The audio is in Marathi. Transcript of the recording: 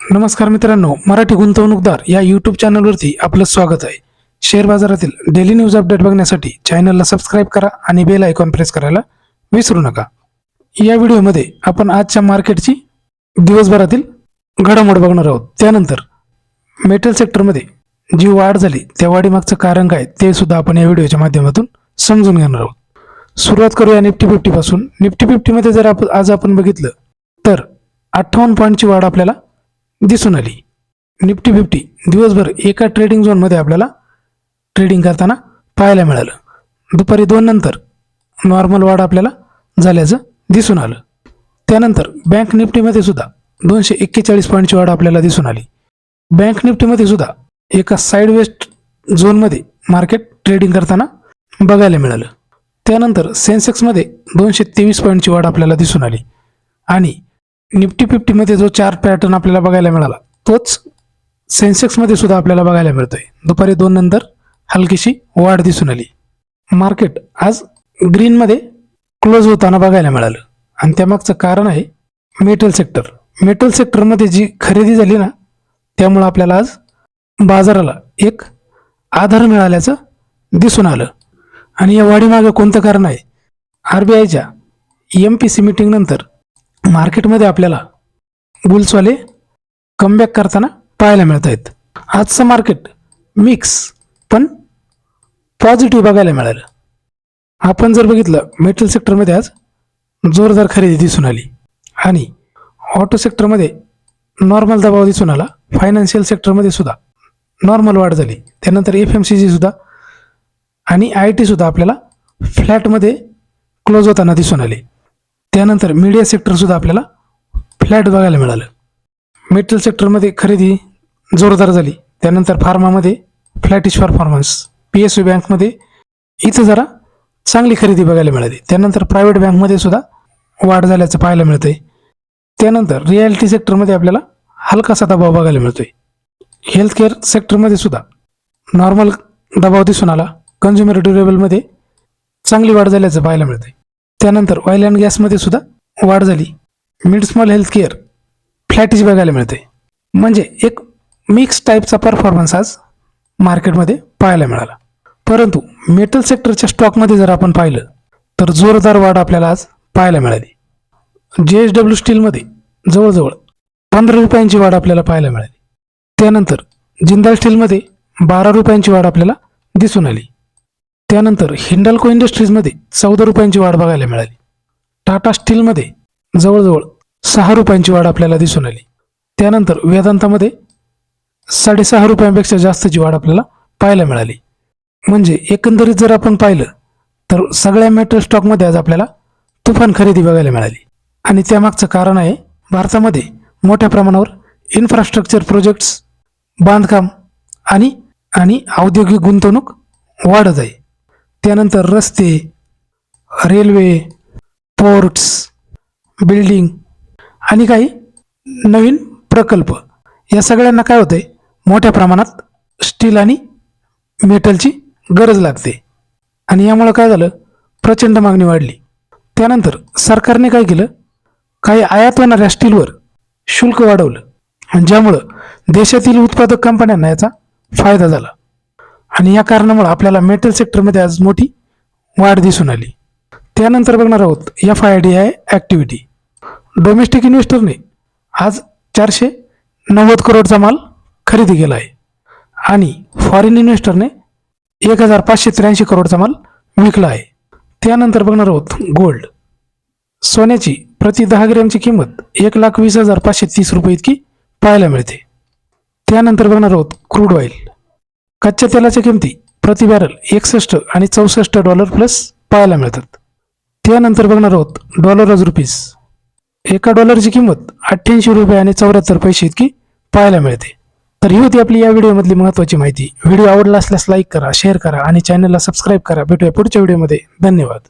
नमस्कार मित्रांनो मराठी गुंतवणूकदार या यूट्यूब चॅनलवरती आपलं स्वागत आहे. शेअर बाजारातील डेली न्यूज अपडेट बघण्यासाठी चॅनलला सबस्क्राईब करा आणि बेल आयकॉन प्रेस करायला विसरू नका. या व्हिडिओमध्ये आपण आजच्या मार्केटची दिवसभरातील घडामोड बघणार आहोत. त्यानंतर मेटल सेक्टरमध्ये जी वाढ झाली त्या वाढीमागचं कारण काय ते सुद्धा आपण या व्हिडिओच्या माध्यमातून समजून घेणार आहोत. सुरुवात करूया निफ्टी फिफ्टीपासून निफ्टी फिफ्टीमध्ये जर आप आज आपण बघितलं तर अठ्ठावन्न पॉईंटची वाढ आपल्याला दिसून आली. निफ्टी फिफ्टी दिवसभर एका ट्रेडिंग झोनमध्ये आपल्याला ट्रेडिंग करताना पाहायला मिळालं. दुपारी दोन नंतर नॉर्मल वाढ आपल्याला झाल्याचं दिसून आलं. त्यानंतर बँक निफ्टीमध्ये सुद्धा दोनशे एक्केचाळीस पॉईंटची वाढ आपल्याला दिसून आली. बँक निफ्टीमध्ये सुद्धा एका साईड वेस्ट झोनमध्ये मार्केट ट्रेडिंग करताना बघायला मिळालं. त्यानंतर सेन्सेक्समध्ये दोनशे तेवीस पॉईंटची वाढ आपल्याला दिसून आली. आणि निफ्टी फिफ्टीमध्ये जो चार पॅटर्न आपल्याला बघायला मिळाला तोच सेन्सेक्समध्ये सुद्धा आपल्याला बघायला मिळतोय. दुपारी दोन नंतर हलकीशी वाढ दिसून आली. मार्केट आज ग्रीनमध्ये क्लोज होताना बघायला मिळालं. आणि त्यामागचं कारण आहे मेटल सेक्टर. मेटल सेक्टरमध्ये जी खरेदी झाली ना त्यामुळं आपल्याला आज बाजाराला एक आधार मिळाल्याचं दिसून आलं. आणि या वाढीमागं कोणतं कारण आहे? आर बी आयच्या एम पी सी मिटिंगनंतर मार्केटमध्ये आपल्याला बुल्सवाले कमबॅक करताना पाहायला मिळत आहेत आजचं मार्केट मिक्स पण पॉझिटिव्ह बघायला मिळालं. आपण जर बघितलं मेटल सेक्टरमध्ये आज जोरदार खरेदी दिसून आली. आणि ऑटो सेक्टरमध्ये नॉर्मल दबाव दिसून आला. फायनान्शियल सेक्टरमध्ये सुद्धा नॉर्मल वाढ झाली. त्यानंतर एफ एम सी जी सुद्धा आणि आय टी सुद्धा आपल्याला फ्लॅटमध्ये क्लोज होताना दिसून आले. त्यानंतर मीडिया सेक्टरसुद्धा आपल्याला फ्लॅट बघायला मिळालं. मेटल सेक्टरमध्ये खरेदी जोरदार झाली. त्यानंतर फार्मामध्ये flattish performance P S U बँकमध्ये इथं जरा चांगली खरेदी बघायला मिळाली. त्यानंतर प्रायव्हेट बँकमध्ये सुद्धा वाढ झाल्याचं पाहायला मिळतंय. त्यानंतर रिॲलिटी सेक्टरमध्ये आपल्याला हलकासा दबाव बघायला मिळतोय. हेल्थकेअर सेक्टरमध्ये सुद्धा नॉर्मल दबाव दिसून आला. कन्झ्युमर ड्युरेबलमध्ये चांगली वाढ झाल्याचं पाहायला मिळतंय. त्यानंतर ऑइल अँड गॅसमध्ये सुद्धा वाढ झाली. Mid small health care flattish बघायला मिळते. म्हणजे एक मिक्स टाईपचा परफॉर्मन्स आज मार्केटमध्ये पाहायला मिळाला. परंतु मेटल सेक्टरच्या स्टॉकमध्ये जर आपण पाहिलं तर जोरदार वाढ आपल्याला आज पाहायला मिळाली. जे एस डब्ल्यू स्टीलमध्ये जवळजवळ पंधरा रुपयांची वाढ आपल्याला पाहायला मिळाली. त्यानंतर जिंदाल स्टीलमध्ये बारा रुपयांची वाढ आपल्याला दिसून आली. त्यानंतर हिंडल्को इंडस्ट्रीजमध्ये चौदा रुपयांची वाढ बघायला मिळाली. टाटा स्टीलमध्ये जवळजवळ सहा रुपयांची वाढ आपल्याला दिसून आली. त्यानंतर वेदांतामध्ये साडेसहा रुपयांपेक्षा जास्तची वाढ आपल्याला पाहायला मिळाली. म्हणजे एकंदरीत जर आपण पाहिलं तर सगळ्या मेट्रो स्टॉकमध्ये आज आपल्याला तुफान खरेदी बघायला मिळाली. आणि त्यामागचं कारण आहे भारतामध्ये मोठ्या प्रमाणावर इन्फ्रास्ट्रक्चर प्रोजेक्ट्स बांधकाम आणि आणि औद्योगिक गुंतवणूक वाढत आहे. त्यानंतर रस्ते रेल्वे पोर्ट्स बिल्डिंग आणि काही नवीन प्रकल्प. या सगळ्यांना काय होतंय? मोठ्या प्रमाणात स्टील आणि मेटलची गरज लागते. आणि यामुळं काय झालं? प्रचंड मागणी वाढली. त्यानंतर सरकारने काय केलं? काही आयात होणाऱ्या स्टीलवर शुल्क वाढवलं. आणि ज्यामुळं देशातील उत्पादक कंपन्यांना याचा फायदा झाला. आणि या कारणामुळे आपल्याला मेटल सेक्टरमध्ये आज मोठी वाढ दिसून आली. त्यानंतर बघणार आहोत F I D I activity. Domestic इन्व्हेस्टरने आज चारशे नव्वद करोडचा माल खरेदी केला आहे. आणि फॉरेन इन्व्हेस्टरने एक हजार पाचशे त्र्याऐंशी करोडचा माल विकला आहे. त्यानंतर बघणार आहोत गोल्ड. सोन्याची प्रति दहा ग्रॅमची किंमत एक लाख वीस हजार पाचशे तीस रुपये इतकी पाहायला मिळते. त्यानंतर बघणार आहोत क्रूड ऑइल. कच्च्या तेलाच्या किमती प्रति बॅरल एकसष्ट आणि चौसष्ट डॉलर प्लस पाहायला मिळतात. त्यानंतर बघणार आहोत डॉलर आज रुपीज एका डॉलरची किंमत अठ्ठ्याऐंशी रुपये आणि चौऱ्याहत्तर पैसे इतकी पाहायला मिळते. तर ही होती आपली या व्हिडिओमधली महत्त्वाची माहिती. व्हिडिओ आवडला असल्यास लाईक करा शेअर करा आणि चॅनलला सबस्क्राईब करा. भेटूया पुढच्या व्हिडिओमध्ये. धन्यवाद.